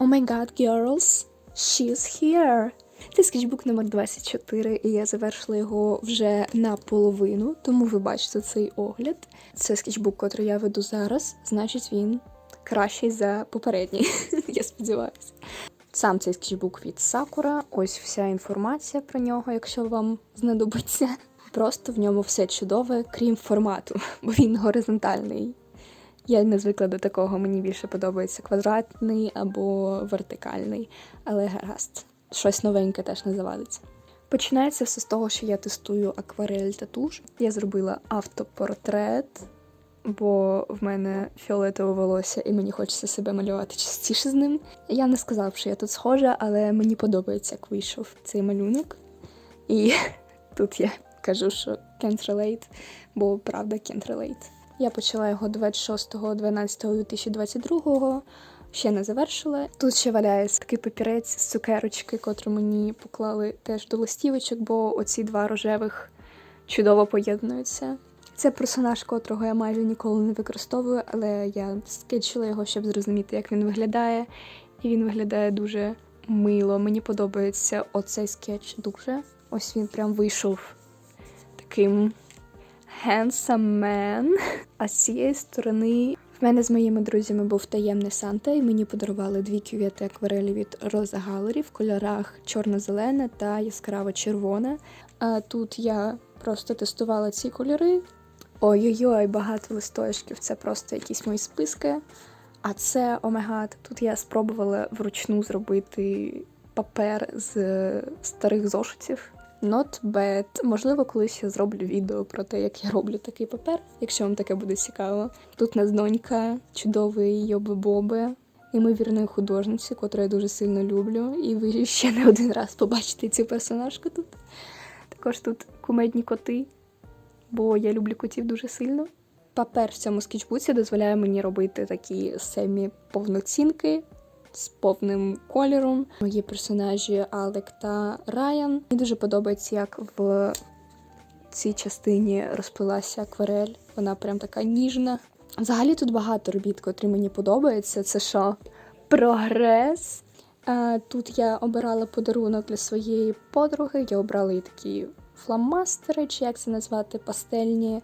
Oh my god, girls, she's here! Це скетчбук номер 24, і я завершила його вже наполовину, тому ви бачите цей огляд. Це скетчбук, котрий я веду зараз, значить він кращий за попередній, я сподіваюся. Сам цей скетчбук від Сакура. Ось вся інформація про нього, якщо вам знадобиться. Просто в ньому все чудове, крім формату, бо він горизонтальний. Я не звикла до такого, мені більше подобається квадратний або вертикальний, але гаразд. Щось новеньке теж не завадиться. Починається все з того, що я тестую акварель та туш. Я зробила автопортрет, бо в мене фіолетове волосся і мені хочеться себе малювати частіше з ним. Я не сказала що я тут схожа, але мені подобається, як вийшов цей малюнок. І тут я кажу, що can't relate, бо правда can't relate. Я почала його 26.12.2022, ще не завершила. Тут ще валяється такий папірець з цукерочки, котру мені поклали теж до листівочок, бо оці два рожевих чудово поєднуються. Це персонаж, котрого я майже ніколи не використовую, але я скетчила його, щоб зрозуміти, як він виглядає. І він виглядає дуже мило. Мені подобається оцей скетч дуже. Ось він прям вийшов таким handsome man. А з цієї сторони в мене з моїми друзями був таємний Санта, і мені подарували дві кювети акварелі від Роза Галері в кольорах чорно-зелена та яскраво червона. А тут я просто тестувала ці кольори. Ой-ой-ой, багато листочків. Це просто якісь мої списки. А це омегад. Тут я спробувала вручну зробити папер з старих зошитів. Not bad. Можливо, колись я зроблю відео про те, як я роблю такий папер, якщо вам таке буде цікаво. Тут нас донька, чудовий Йоби Боби, імовірної художниці, котру я дуже сильно люблю. І ви ще не один раз побачите цю персонажку тут. Також тут кумедні коти, бо я люблю котів дуже сильно. Папер в цьому скетчбуці дозволяє мені робити такі семі повноцінки з повним кольором. Мої персонажі Алек та Райан. Мені дуже подобається, як в цій частині розпилася акварель. Вона прям така ніжна. Взагалі тут багато робіт, котрі мені подобаються. Це що? Прогрес. Тут я обирала подарунок для своєї подруги. Я обрала їй такі фламастери, чи як це назвати, пастельні.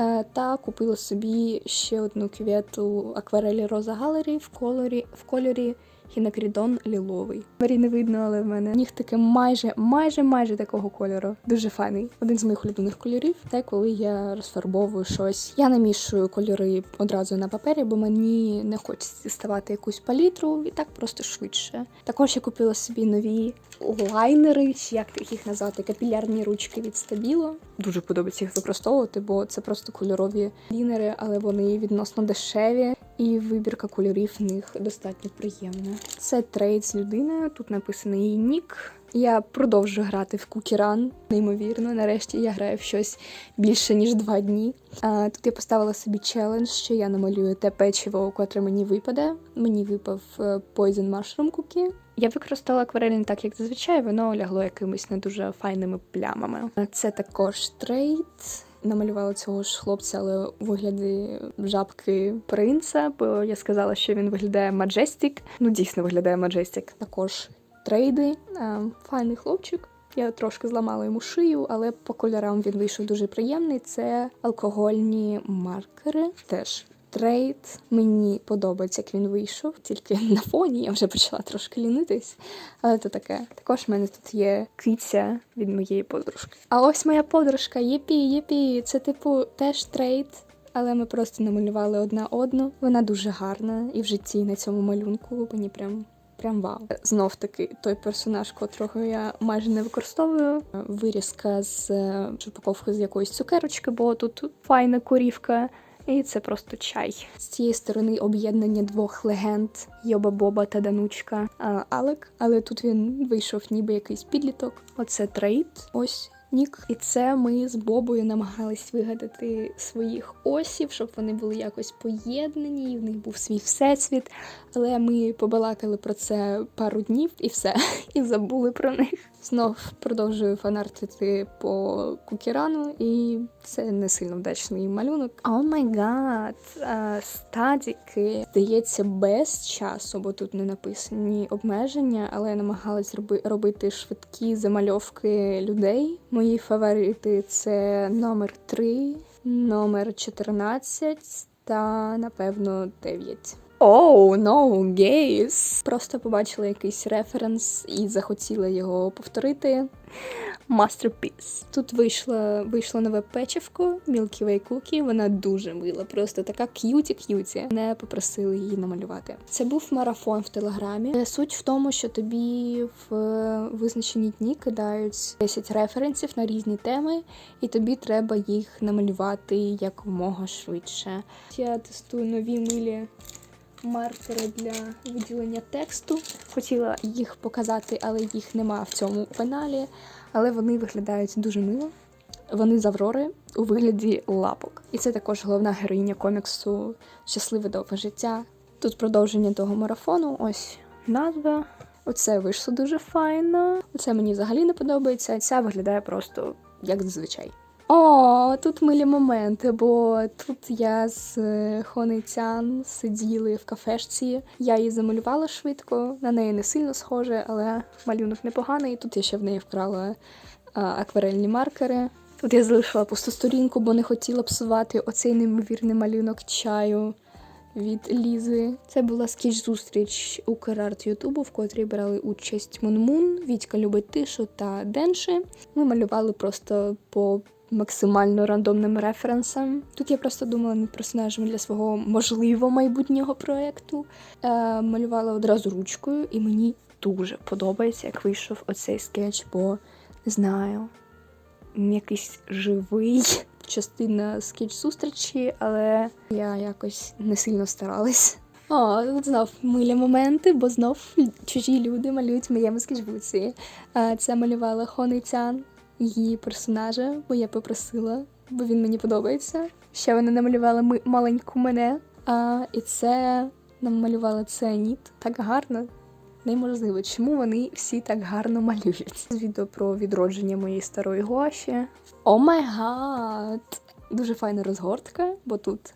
Е, Та купила собі ще одну квіту акварелі Роза Галері в кольорі в кольорі Хінакрідон ліловий. Марі не видно, але в мене нігтики майже, майже, майже такого кольору. Дуже файний. Один з моїх улюблених кольорів. Та коли я розфарбовую щось. Я намішую кольори одразу на папері, бо мені не хочеться діставати якусь палітру і так просто швидше. Також я купила собі нові лайнери, чи як їх назвати, капілярні ручки від Stabilo. Дуже подобається їх використовувати, бо це просто кольорові лінери, але вони відносно дешеві, і вибірка кольорів в них достатньо приємна. Це трейд з людиною. Тут написаний її нік. Я продовжую грати в Run, неймовірно. Нарешті я граю в щось більше ніж два дні. А, Тут я поставила собі челендж, що я намалюю те печиво, котре мені випаде. Мені випав е, Poison Mushroom Cookie. Я використала акварель не так, як зазвичай, воно лягло якимись не дуже файними плямами. Це також трейд. Намалювала цього ж хлопця, але у вигляді жабки принца, бо я сказала, що він виглядає маджестік. Ну, дійсно виглядає маджестік. Також трейди. Е, Файний хлопчик. Я трошки зламала йому шию, але по кольорам він вийшов дуже приємний. Це алкогольні маркери. Теж трейд. Мені подобається, як він вийшов, тільки на фоні я вже почала трошки лінитись. Але то таке. Також в мене тут є киця від моєї подружки. А ось моя подружка, єпі, єпі. Це типу теж трейд. Але ми просто намалювали одна одну. Вона дуже гарна і в житті на цьому малюнку мені прям прям вау. Знов таки той персонаж, котрого я майже не використовую. Вирізка з е, упаковки з якоїсь цукерочки, бо тут файна корівка. І це просто чай. З цієї сторони об'єднання двох легенд Йоба Боба та Данучка а, Алек. Але тут він вийшов ніби якийсь підліток. Оце трейд. Ось. Нік, і це ми з Бобою намагались вигадати своїх осів, щоб вони були якось поєднані, і в них був свій всесвіт. Але ми побалакали про це пару днів і все, і забули про них. Знов продовжую фанартити по кукірану, і це не сильно вдачний малюнок. О май гад! Стадіки здається без часу, бо тут не написані обмеження, але я намагалась роби, робити швидкі замальовки людей. Мої фаворити це номер 3, номер 14 та напевно 9. Оу, no, гейс! Просто побачила якийсь референс і захотіла його повторити. Masterpiece. Тут вийшло, вийшло нове печивко Milky Way Cookie. Вона дуже мила, просто така к'юті-к'юті. Не попросили її намалювати. Це був марафон в телеграмі. Суть в тому, що тобі в визначені дні кидають 10 референсів на різні теми, і тобі треба їх намалювати якомога швидше. Я тестую нові милі маркери для виділення тексту. Хотіла їх показати, але їх нема в цьому пеналі. Але вони виглядають дуже мило. Вони з Аврори у вигляді лапок. І це також головна героїня коміксу Щасливе довге життя. Тут продовження того марафону. Ось назва. Оце вийшло дуже файно. Оце мені взагалі не подобається. Ця виглядає просто як зазвичай. О, тут милі моменти, бо тут я з е, Хоницян сиділи в кафешці. Я її замалювала швидко, на неї не сильно схоже, але малюнок непоганий. Тут я ще в неї вкрала а, акварельні маркери. Тут я залишила пусту сторінку, бо не хотіла псувати оцей неймовірний малюнок чаю від Лізи. Це була скіч-зустріч у Керарт Ютубу, в котрій брали участь Мунмун, Вітька любить тишу та Денши. Ми малювали просто по максимально рандомним референсам. Тут я просто думала над персонажами для свого можливо майбутнього проєкту. Е, малювала одразу ручкою, і мені дуже подобається, як вийшов оцей скетч, бо не знаю, якийсь живий. Частина скетч зустрічі, але я якось не сильно старалась. О, знов милі моменти, бо знов чужі люди малюють в моєму скетчбуці. Е, Це малювала Хоницян, її персонажа, бо я попросила, бо він мені подобається. Ще вона намалювала ми- маленьку мене, а, і це намалювала ціаніт так гарно. Неможливо, чому вони всі так гарно малюють. Відео про відродження моєї старої гоші. О май гад! Дуже файна розгортка, бо тут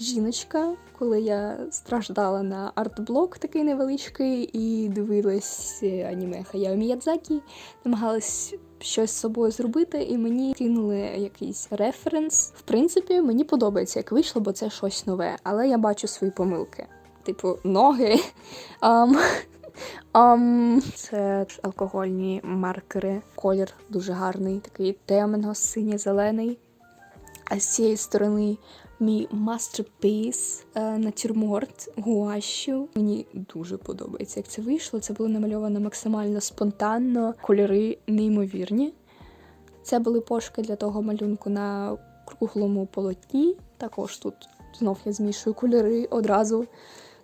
жіночка, коли я страждала на арт-блок такий невеличкий і дивилась е, аніме Хаяо Міядзакі, намагалась щось з собою зробити, і мені кинули якийсь референс. В принципі, мені подобається, як вийшло, бо це щось нове, але я бачу свої помилки. Типу, ноги. Ам, ам, це алкогольні маркери. Колір дуже гарний, такий темно, синьо-зелений. А з цієї сторони мій masterpiece е, натюрморт гуашю. Мені дуже подобається, як це вийшло. Це було намальовано максимально спонтанно, кольори неймовірні. Це були пошуки для того малюнку на круглому полотні. Також тут знов я змішую кольори одразу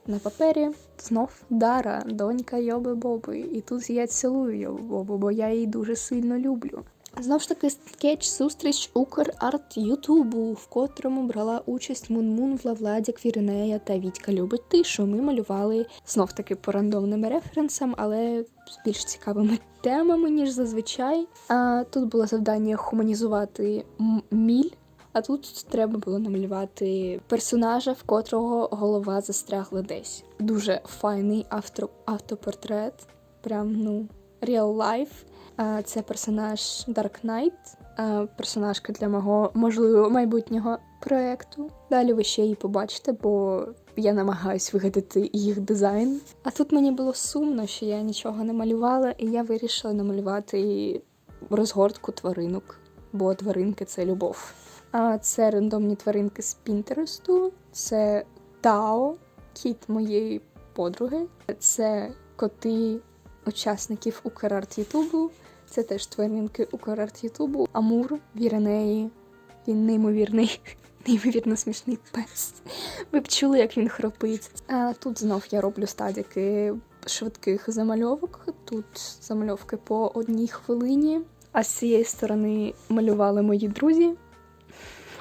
на папері. Знов Дара, донька Йоби Боби. І тут я цілую Йобу Бобу, бо я її дуже сильно люблю. Знову ж таки, скетч зустріч Украрт Ютубу, в котрому брала участь Мунмун, Влавладя, Квіринея та Вітька любить тишу. Ми малювали знов таки по рандомним референсам, але з більш цікавими темами, ніж зазвичай. А тут було завдання хуманізувати міль. А тут треба було намалювати персонажа, в котрого голова застрягла десь. Дуже файний авто, автопортрет. Прям ну real life. Це персонаж Dark Knight, персонажка для мого можливо майбутнього проекту. Далі ви ще її побачите, бо я намагаюсь вигадати їх дизайн. А тут мені було сумно, що я нічого не малювала, і я вирішила намалювати розгортку тваринок, бо тваринки це любов. А це рандомні тваринки з Пінтересту, це Тао, кіт моєї подруги, це коти учасників Украрт Ютубу. Це теж тваринки Украрт Ютубу. Амур, Віренеї. Він неймовірний, неймовірно смішний пес. Ви б чули, як він хропить. А тут знов я роблю стадіки швидких замальовок. Тут замальовки по одній хвилині. А з цієї сторони малювали мої друзі,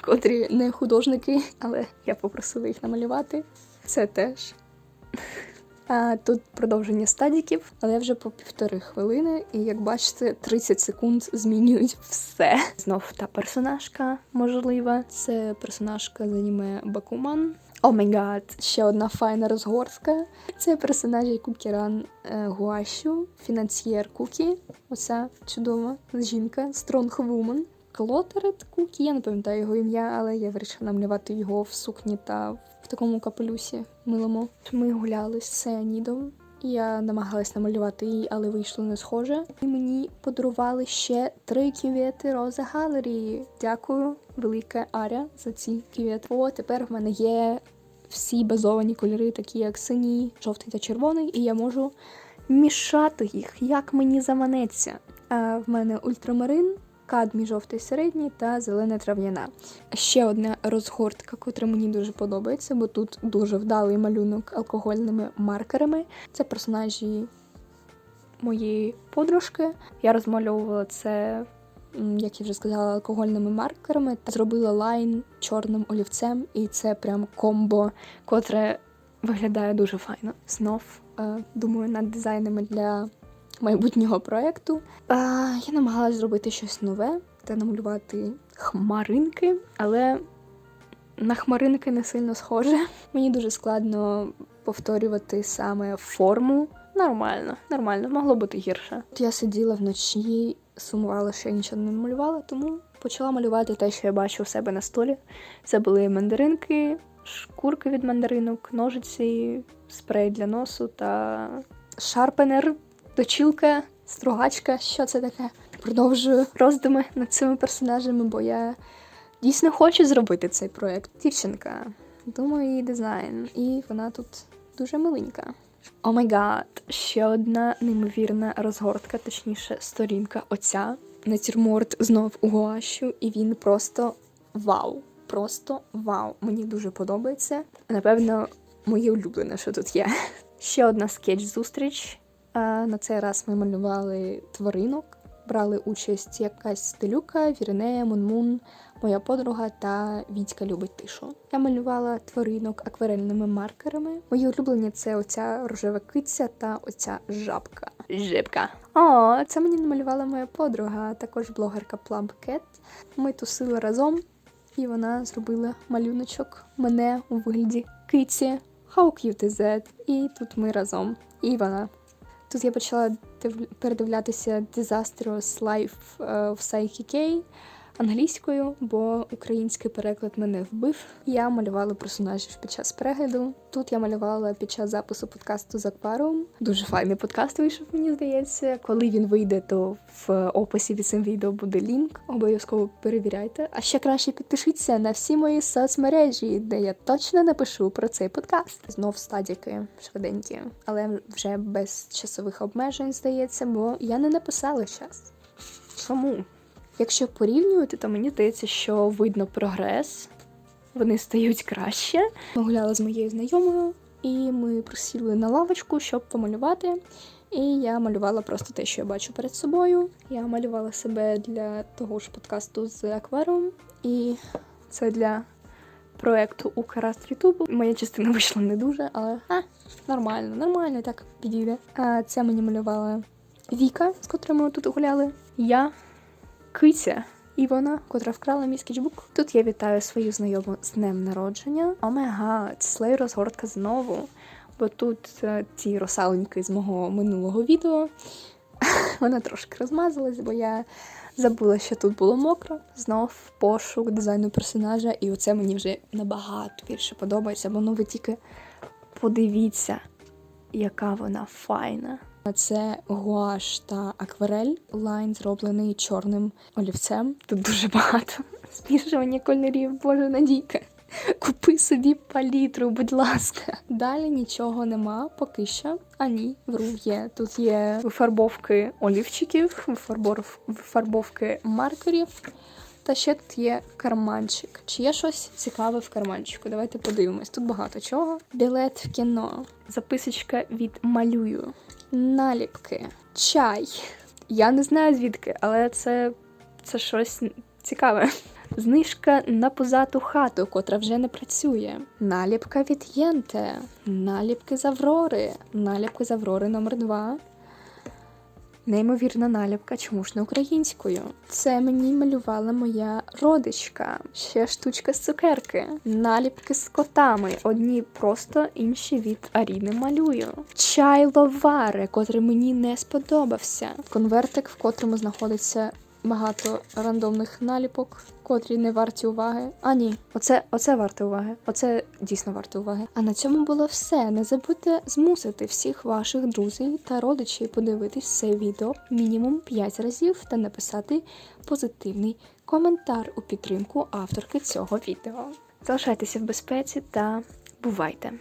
котрі не художники, але я попросила їх намалювати. Це теж А тут продовження стадіків, але вже по півтори хвилини, і як бачите, 30 секунд змінюють все. Знов та персонажка можлива. Це персонажка з аніме Бакуман. О май гад, ще одна файна розгортка. Це персонажі Кукіран е, Гуащу, фінансьєр Кукі. Оця чудова жінка, Strong Woman. Клотерет Кукі, я не пам'ятаю його ім'я, але я вирішила намалювати його в сукні та в такому капелюсі милому. Ми гуляли з Сеанідом. Я намагалась намалювати її, але вийшло не схоже. І мені подарували ще три кювети Роза Галерії. Дякую, велике Аря, за ці кювети. О, тепер в мене є всі базовані кольори, такі як синій, жовтий та червоний, і я можу мішати їх, як мені заманеться. А в мене ультрамарин, кадмій жовтий середній та зелена трав'яна. Ще одна розгортка, котра мені дуже подобається, бо тут дуже вдалий малюнок алкогольними маркерами. Це персонажі моєї подружки. Я розмальовувала це, як я вже сказала, алкогольними маркерами та зробила лайн чорним олівцем, і це прям комбо, котре виглядає дуже файно. Знов е, думаю над дизайнами для майбутнього проєкту. Я намагалась зробити щось нове та намалювати хмаринки, але на хмаринки не сильно схоже. Мені дуже складно повторювати саме форму. Нормально, нормально, могло бути гірше. От я сиділа вночі, сумувала, що я нічого не малювала, тому почала малювати те, що я бачу у себе на столі. Це були мандаринки, шкурки від мандаринок, ножиці, спрей для носу та шарпенер, точілка, стругачка. Що це таке? Продовжую роздуми над цими персонажами, бо я дійсно хочу зробити цей проект. Дівчинка, думаю, її дизайн, і вона тут дуже миленька. О май гад, ще одна неймовірна розгортка, точніше, сторінка оця. Натюрморт знов у гуащу, і він просто вау. Просто вау. Мені дуже подобається. Напевно, моє улюблене, що тут є. Ще одна скетч-зустріч. На цей раз ми малювали тваринок. Брали участь якась стелюка, Віренея, Мунмун, моя подруга та Вітька любить тишу. Я малювала тваринок акварельними маркерами. Мої улюблені це оця рожева киця та оця жабка. Жибка. О, це мені намалювала моя подруга, також блогерка Plump Cat. Ми тусили разом, і вона зробила малюночок мене у вигляді киці. How cute is that? І тут ми разом. І вона. Тут я почала передивлятися Disastrous Life е, в Psyche K англійською, бо український переклад мене вбив. Я малювала персонажів під час перегляду. Тут я малювала під час запису подкасту з Акваріум. Дуже файний подкаст вийшов, мені здається. Коли він вийде, то в описі під цим відео буде лінк. Обов'язково перевіряйте. А ще краще підпишіться на всі мої соцмережі, де я точно напишу про цей подкаст. Знов стадіки швиденькі, але вже без часових обмежень здається, бо я не написала час. Чому? Якщо порівнювати, то мені здається, що видно прогрес. Вони стають краще. Ми гуляли з моєю знайомою, і ми присіли на лавочку, щоб помалювати. І я малювала просто те, що я бачу перед собою. Я малювала себе для того ж подкасту з акваріум, і це для проекту Украст Ютубу. Моя частина вийшла не дуже, але а, нормально, нормально, так підійде. А це мені малювала Віка, з котрою ми тут гуляли. Я киця. І вона, котра вкрала мій скетчбук. Тут я вітаю свою знайому з днем народження. О май слей розгортка знову. Бо тут е, ці русаленьки з мого минулого відео. Вона трошки розмазалась, бо я забула, що тут було мокро. Знов пошук дизайну персонажа, і оце мені вже набагато більше подобається, бо ну ви тільки подивіться, яка вона файна. Це гуаш та акварель. Лайн зроблений чорним олівцем. Тут дуже багато змішування кольорів, боже надійка. Купи собі палітру, будь ласка. Далі нічого нема поки що. А ні, вру є. Тут є вифарбовки олівчиків, вифарбовки маркерів. Та ще тут є карманчик. Чи є щось цікаве в карманчику? Давайте подивимось. Тут багато чого. Білет в кіно, записочка від малюю, наліпки, чай. Я не знаю звідки, але це, це щось цікаве. Знижка на позату хату, котра вже не працює. Наліпка від Єнте, наліпки з Аврори, наліпки з Аврори номер 2 Неймовірна наліпка, чому ж не українською? Це мені малювала моя родичка. Ще штучка з цукерки. Наліпки з котами. Одні просто, інші від Аріни малюю. Чай ловари, котрий мені не сподобався. Конвертик, в котрому знаходиться багато рандомних наліпок, котрі не варті уваги. А ні, оце, оце варте уваги. Оце дійсно варте уваги. А на цьому було все. Не забудьте змусити всіх ваших друзів та родичів подивитись це відео мінімум 5 разів та написати позитивний коментар у підтримку авторки цього відео. Залишайтеся в безпеці та бувайте!